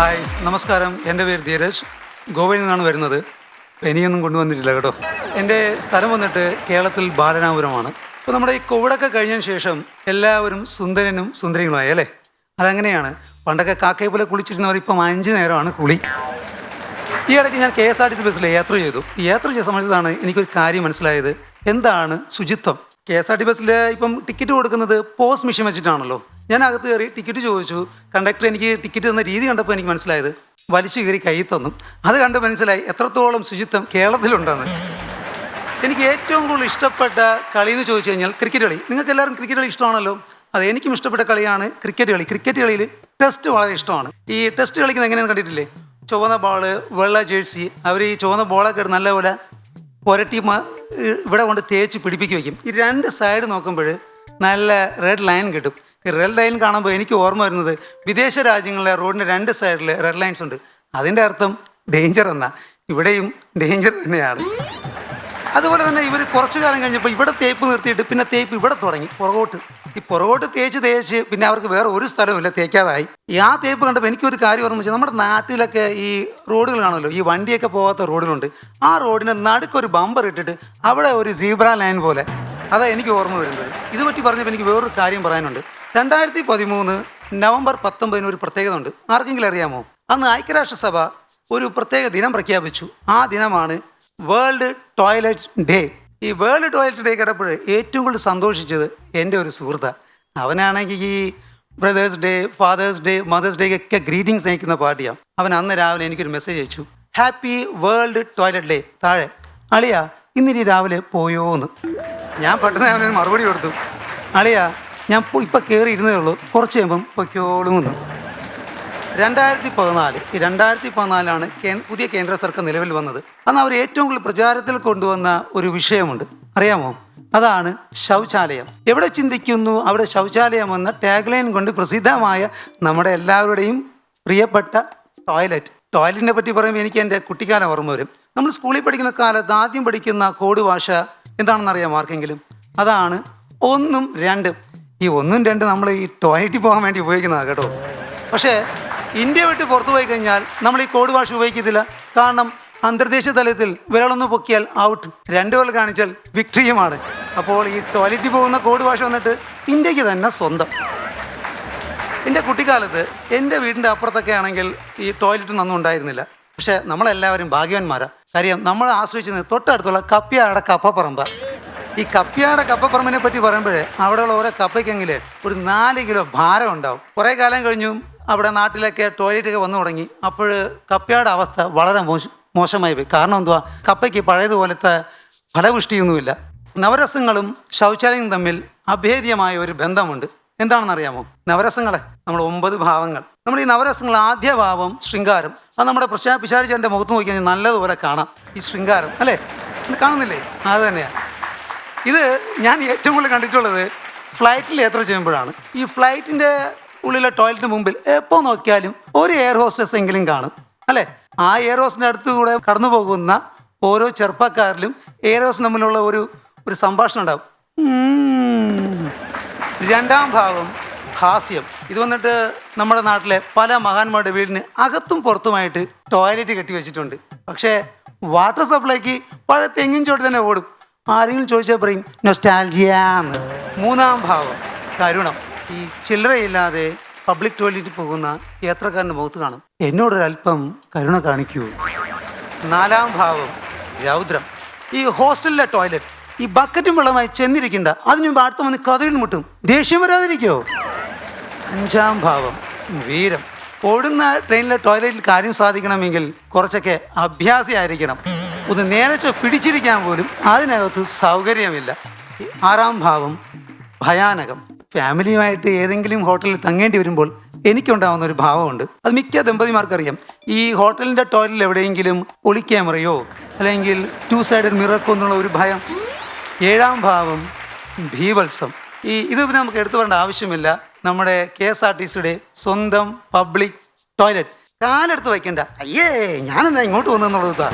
Hi നമസ്കാരം. എന്റെ പേര് ധീരജ്. ഗോവയിൽ നിന്നാണ് വരുന്നത്. പെനിയൊന്നും കൊണ്ടുവന്നിട്ടില്ല കേട്ടോ. എന്റെ സ്ഥലം വന്നിട്ട് കേരളത്തിൽ ബാലനാപുരമാണ്. ഇപ്പോൾ നമ്മുടെ ഈ കോവിഡൊക്കെ കഴിഞ്ഞതിന് ശേഷം എല്ലാവരും സുന്ദരനും സുന്ദരികളുമായി അല്ലേ? അതങ്ങനെയാണ്. പണ്ടൊക്കെ കാക്കയെ പോലെ കുളിച്ചിരുന്നവർ ഇപ്പം അഞ്ച് നേരമാണ് കുളി. ഈ ഇടയ്ക്ക് ഞാൻ K S R T C ബസ്സിൽ യാത്ര ചെയ്തു. യാത്ര ചെയ്ത സമയത്താണ് എനിക്കൊരു കാര്യം മനസ്സിലായത്. എന്താണ് ശുചിത്വം? കെ എസ് ആർ ടി ബസ്സിൽ ഇപ്പം ടിക്കറ്റ് കൊടുക്കുന്നത് പോസ്റ്റ് മെഷീൻ വെച്ചിട്ടാണല്ലോ. ഞാൻ അകത്ത് കയറി ടിക്കറ്റ് ചോദിച്ചു. കണ്ടക്ടർ എനിക്ക് ടിക്കറ്റ് തന്ന രീതി കണ്ടപ്പോൾ എനിക്ക് മനസ്സിലായത് വലിച്ചു കയറി കൈ തന്നു. അത് കണ്ട് മനസ്സിലായി എത്രത്തോളം ശുചിത്വം കേരളത്തിലുണ്ടെന്ന്. എനിക്ക് ഏറ്റവും കൂടുതൽ ഇഷ്ടപ്പെട്ട കളി എന്ന് ചോദിച്ചു കഴിഞ്ഞാൽ ക്രിക്കറ്റ് കളി. നിങ്ങൾക്ക് എല്ലാവരും ക്രിക്കറ്റ് കളി ഇഷ്ടമാണല്ലോ? അത് എനിക്കും ഇഷ്ടപ്പെട്ട കളിയാണ് ക്രിക്കറ്റ് കളി. ക്രിക്കറ്റ് കളിയിൽ ടെസ്റ്റ് വളരെ ഇഷ്ടമാണ്. ഈ ടെസ്റ്റ് കളിക്കുന്നത് എങ്ങനെയാണ് കണ്ടിട്ടില്ലേ? ചുവന്ന ബോൾ വെള്ള ജേഴ്സി അവർ ഈ ചുവന്ന ബോളൊക്കെ നല്ലപോലെ പുരട്ടി മ- ഇവിടെ കൊണ്ട് തേച്ച് പിടിപ്പിക്കുകയും ഈ രണ്ട് സൈഡ് നോക്കുമ്പോൾ നല്ല റെഡ് ലൈൻ കിട്ടും. ഈ റെഡ് ലൈൻ കാണുമ്പോൾ എനിക്ക് ഓർമ്മ വരുന്നത് വിദേശ രാജ്യങ്ങളിലെ റോഡിന്റെ രണ്ട് സൈഡിൽ റെഡ് ലൈൻസ് ഉണ്ട്. അതിന്റെ അർത്ഥം ഡേഞ്ചർ എന്നാ. ഇവിടെയും ഡേഞ്ചർ തന്നെയാണ്. അതുപോലെ തന്നെ ഇവർ കുറച്ച് കാലം കഴിഞ്ഞപ്പോൾ ഇവിടെ തേപ്പ് നിർത്തിയിട്ട് പിന്നെ തേപ്പ് ഇവിടെ തുടങ്ങി പുറകോട്ട്. ഈ പുറകോട്ട് തേച്ച് തേച്ച് പിന്നെ അവർക്ക് വേറെ ഒരു സ്ഥലമില്ല തേക്കാതായി. ആ തേപ്പ് കണ്ടപ്പോൾ എനിക്കൊരു കാര്യം ഓർമ്മ വെച്ചാൽ നമ്മുടെ നാട്ടിലൊക്കെ ഈ റോഡുകൾ കാണുമല്ലോ ഈ വണ്ടിയൊക്കെ പോകാത്ത റോഡിലുണ്ട് ആ റോഡിന് നടുക്കൊരു ബമ്പർ ഇട്ടിട്ട് അവിടെ ഒരു സീബ്ര ലൈൻ പോലെ അതാ എനിക്ക് ഓർമ്മ വരുന്നത്. ഇത് പറ്റി പറഞ്ഞപ്പോൾ എനിക്ക് വേറൊരു കാര്യം പറയാനുണ്ട്. രണ്ടായിരത്തി പതിമൂന്ന് നവംബർ പത്തൊമ്പതിന് ഒരു പ്രത്യേകത ഉണ്ട് ആർക്കെങ്കിലും അറിയാമോ? അന്ന് ഐക്യരാഷ്ട്രസഭ ഒരു പ്രത്യേക ദിനം പ്രഖ്യാപിച്ചു. ആ ദിനമാണ് വേൾഡ് ടോയ്ലറ്റ് ഡേ. ഈ വേൾഡ് ടോയ്ലറ്റ് ഡേ കിടപ്പോൾ ഏറ്റവും കൂടുതൽ സന്തോഷിച്ചത് എന്റെ ഒരു സുഹൃത്താണ് അവനാണെങ്കിൽ ഈ brothers day fathers day mothers day ഒക്കെ ഗ്രീറ്റിംഗ്സ് അയക്കുന്ന പാർട്ടിയാണ് അവൻ അന്ന് രാവിലെ എനിക്കൊരു മെസ്സേജ് അയച്ചു. Happy world toilet day. താഴെ. അളിയ ഇന്നിനി രാവിലെ പോയോ എന്ന് ഞാൻ പെട്ടെന്ന് അവനൊരു മറുപടി കൊടുത്തു. അളിയാ ഞാൻ ഇപ്പം കയറി ഇരുന്നേ ഉള്ളൂ. കുറച്ച് കഴിയുമ്പം പൊയ്ക്കോളും എന്ന് രണ്ടായിരത്തി പതിനാല് രണ്ടായിരത്തി പതിനാലാണ് പുതിയ കേന്ദ്ര സർക്കാർ നിലവിൽ വന്നത്. അന്ന് അവർ ഏറ്റവും കൂടുതൽ പ്രചാരത്തിൽ കൊണ്ടുവന്ന ഒരു വിഷയമുണ്ട്. അറിയാമോ? അതാണ് ശൗചാലയം. എവിടെ ചിന്തിക്കുന്നു? അവിടെ ശൗചാലയം എന്ന ടാഗ് ലൈൻ കൊണ്ട് പ്രസിദ്ധമായ നമ്മുടെ എല്ലാവരുടെയും പ്രിയപ്പെട്ട ടോയ്ലറ്റ് ടോയ്ലറ്റിനെ പറ്റി പറയുമ്പോൾ എനിക്ക് എന്റെ കുട്ടിക്കാലം ഓർമ്മ വരും. നമ്മൾ സ്കൂളിൽ പഠിക്കുന്ന കാലത്ത് ആദ്യം പഠിക്കുന്ന കോഡ് ഭാഷ എന്താണെന്ന് അറിയാമോ ആർക്കെങ്കിലും? അതാണ് ഒന്നും രണ്ടും. ഈ ഒന്നും രണ്ടും നമ്മൾ ഈ ടോയ്ലറ്റിൽ പോകാൻ വേണ്ടി ഉപയോഗിക്കുന്നതാണ് കേട്ടോ. പക്ഷേ ഇന്ത്യ വിട്ട് പുറത്തു പോയി കഴിഞ്ഞാൽ നമ്മൾ ഈ കോഡ് ഭാഷ ഉപയോഗിക്കത്തില്ല. കാരണം അന്തർദേശീയ തലത്തിൽ വിരളൊന്ന് പൊക്കിയാൽ ഔട്ട് രണ്ടു പേർ കാണിച്ചാൽ വിക്ടറിയുമാണ് അപ്പോൾ ഈ ടോയ്ലറ്റിൽ പോകുന്ന കോഡ് ഭാഷ വന്നിട്ട് ഇന്ത്യയ്ക്ക് തന്നെ സ്വന്തം. എന്റെ കുട്ടിക്കാലത്ത് എന്റെ വീടിന്റെ അപ്പുറത്തൊക്കെ ആണെങ്കിൽ ഈ ടോയ്ലറ്റ് നന്നും ഉണ്ടായിരുന്നില്ല. പക്ഷേ നമ്മളെല്ലാവരും ഭാഗ്യവാന്മാരാ. കാര്യം നമ്മൾ ആശ്രയിച്ചിരുന്നത് തൊട്ടടുത്തുള്ള കപ്പ്യാടെ കപ്പപ്പറമ്പ. ഈ കപ്പ്യാടെ കപ്പപ്പറമ്പിനെ പറ്റി പറയുമ്പോഴേ അവിടെയുള്ള ഓരോ കപ്പയ്ക്കെങ്കിൽ ഒരു നാല് കിലോ ഭാരം ഉണ്ടാവും. കുറേ കാലം കഴിഞ്ഞു അവിടെ നാട്ടിലൊക്കെ ടോയ്ലറ്റൊക്കെ വന്നു തുടങ്ങി. അപ്പോൾ കപ്പയുടെ അവസ്ഥ വളരെ മോശം മോശമായി പോയി. കാരണം എന്തുവാ? കപ്പയ്ക്ക് പഴയതുപോലത്തെ ഫലപുഷ്ടിയൊന്നുമില്ല. നവരസങ്ങളും ശൗചാലയം തമ്മിൽ അഭേദ്യമായ ഒരു ബന്ധമുണ്ട്. എന്താണെന്ന് അറിയാമോ നവരസങ്ങളെ നമ്മൾ ഒമ്പത് ഭാവങ്ങൾ. നമ്മൾ ഈ നവരസങ്ങൾ ആദ്യ ഭാവം ശൃംഗാരം. അത് നമ്മുടെ പ്രശാ പിശാരിച്ചന്റെ മുഖത്ത് നോക്കിയാൽ നല്ലതുപോലെ കാണാം. ഈ ശൃംഗാരം അല്ലേ? കാണുന്നില്ലേ? അത് തന്നെയാണ് ഇത് ഞാൻ ഏറ്റവും കൂടുതൽ കണ്ടിട്ടുള്ളത് ഫ്ലൈറ്റിൽ യാത്ര ചെയ്യുമ്പോഴാണ്. ഈ ഫ്ലൈറ്റിന്റെ ഉള്ളിലെ ടോയ്ലറ്റിന് മുമ്പിൽ എപ്പോൾ നോക്കിയാലും ഒരു എയർ ഹോസ്റ്റസ് എങ്കിലും കാണും. അല്ലേ? ആ എയർ ഹോസ്റ്റിന്റെ അടുത്ത് കൂടെ കടന്നു പോകുന്ന ഓരോ ചെറുപ്പക്കാരിലും എയർ ഹോസ്റ്റ് തമ്മിലുള്ള ഒരു ഒരു സംഭാഷണം ഉണ്ടാവും. രണ്ടാം ഭാവം ഹാസ്യം. ഇത് വന്നിട്ട് നമ്മുടെ നാട്ടിലെ പല മഹാന്മാരുടെ വീടിന് അകത്തും പുറത്തുമായിട്ട് ടോയ്ലറ്റ് കെട്ടി വെച്ചിട്ടുണ്ട്. പക്ഷേ വാട്ടർ സപ്ലൈക്ക് പഴയ തെങ്ങിൻ ചോട്ട് തന്നെ ഓടും. ആരെങ്കിലും ചോദിച്ചാൽ പറയും നൊസ്റ്റാൽജിയാന്ന് മൂന്നാം ഭാവം. കരുണം. ഈ ചില്ലറയില്ലാതെ പബ്ലിക് ടോയ്ലറ്റിൽ പോകുന്ന യാത്രക്കാരന്റെ മുഖത്ത് കാണും. എന്നോടൊരല്പം കരുണ കാണിക്കൂ. നാലാം ഭാവം. രൗദ്രം. ഈ ഹോസ്റ്റലിലെ ടോയ്ലറ്റ് ഈ ബക്കറ്റും വെള്ളമായി ചെന്നിരിക്കണ്ട. അതിനു മുമ്പ് അടുത്ത് വന്ന് കഥയിൽ മുട്ടും. ദേഷ്യം വരാതിരിക്കോ? അഞ്ചാം ഭാവം. വീരം. ഓടുന്ന ട്രെയിനിലെ ടോയ്ലറ്റിൽ കാര്യം സാധിക്കണമെങ്കിൽ കുറച്ചൊക്കെ അഭ്യാസിയായിരിക്കണം. ഒന്ന് നേരച്ചോ പിടിച്ചിരിക്കാൻ പോലും അതിനകത്ത് സൗകര്യമില്ല. ആറാം ഭാവം ഭയാനകം. ഫാമിലിയുമായിട്ട് ഏതെങ്കിലും ഹോട്ടലിൽ തങ്ങേണ്ടി വരുമ്പോൾ എനിക്കുണ്ടാവുന്ന ഒരു ഭാവമുണ്ട്. അത് മിക്ക ദമ്പതിമാർക്കറിയാം. ഈ ഹോട്ടലിന്റെ ടോയ്ലറ്റിൽ എവിടെയെങ്കിലും ഒളി ക്യാമറയോ അല്ലെങ്കിൽ ടു സൈഡഡ് മിറക്കോ എന്നുള്ള ഒരു ഭയം. ഏഴാം ഭാവം ഭീവത്സം. ഈ ഇത് നമുക്ക് എടുത്തു പറയേണ്ട ആവശ്യമില്ല. നമ്മുടെ കെ എസ് ആർ ടി സിയുടെ സ്വന്തം പബ്ലിക് ടോയ്ലറ്റ്. കാലെടുത്ത് വയ്ക്കണ്ട. അയ്യേ ഞാനെന്താ ഇങ്ങോട്ട് വന്നെന്നുള്ളത്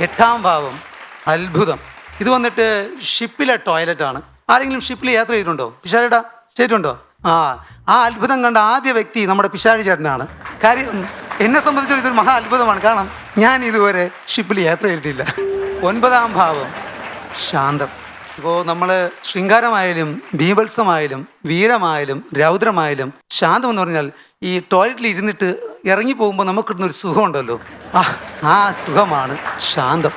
എട്ടാം ഭാവം അത്ഭുതം. ഇത് വന്നിട്ട് ഷിപ്പിലെ ടോയ്ലറ്റ് ആണ് ആരെങ്കിലും ഷിപ്പിൽ യാത്ര ചെയ്തിട്ടുണ്ടോ? പിഷാരിടാ ചെയ്തിട്ടുണ്ടോ? ആ ആ അത്ഭുതം കണ്ട ആദ്യ വ്യക്തി നമ്മുടെ പിഷാരി ചേട്ടനാണ്. കാര്യം എന്നെ സംബന്ധിച്ചിടത്തോളം ഇതൊരു മഹാ അത്ഭുതമാണ്. കാരണം ഞാൻ ഇതുവരെ ഷിപ്പിൽ യാത്ര ചെയ്തിട്ടില്ല. ഒൻപതാം ഭാവം ശാന്തം. ഇപ്പോൾ നമ്മൾ ശൃംഗാരമായാലും ബീഭത്സമായാലും വീരമായാലും രൗദ്രമായാലും ശാന്തം എന്ന് പറഞ്ഞാൽ ഈ ടോയ്ലറ്റിൽ ഇരുന്നിട്ട് ഇറങ്ങി പോകുമ്പോൾ നമുക്ക് കിട്ടുന്ന ഒരു സുഖമുണ്ടല്ലോ. ആ ആ സുഖമാണ് ശാന്തം.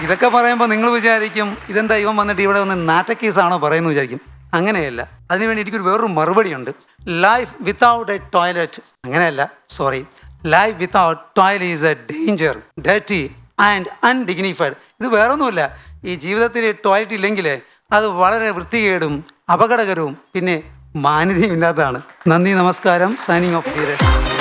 ഇതൊക്കെ പറയുമ്പോൾ നിങ്ങൾ വിചാരിക്കും ഇതെന്താ ഇവൻ വന്നിട്ട് ഇവിടെ വന്ന് നാറ്റക്കേസാണോ പറയുന്നത് വിചാരിക്കും. അങ്ങനെയല്ല. അതിനുവേണ്ടി എനിക്കൊരു വേറൊരു മറുപടിയുണ്ട്. ലൈഫ് വിത്തൗട്ട് എ ടോയ്ലറ്റ് അങ്ങനെയല്ല sorry life without toilet is a danger deity and undignified ഇത് വേറൊന്നുമില്ല. ഈ ജീവിതത്തിൽ ടോയ്ലറ്റ് ഇല്ലെങ്കിൽ അത് വളരെ വൃത്തികേടും അപകടകരവും പിന്നെ മാന്യതയും ഇല്ലാത്തതാണ് നന്ദി നമസ്കാരം. Signing off Dheeraj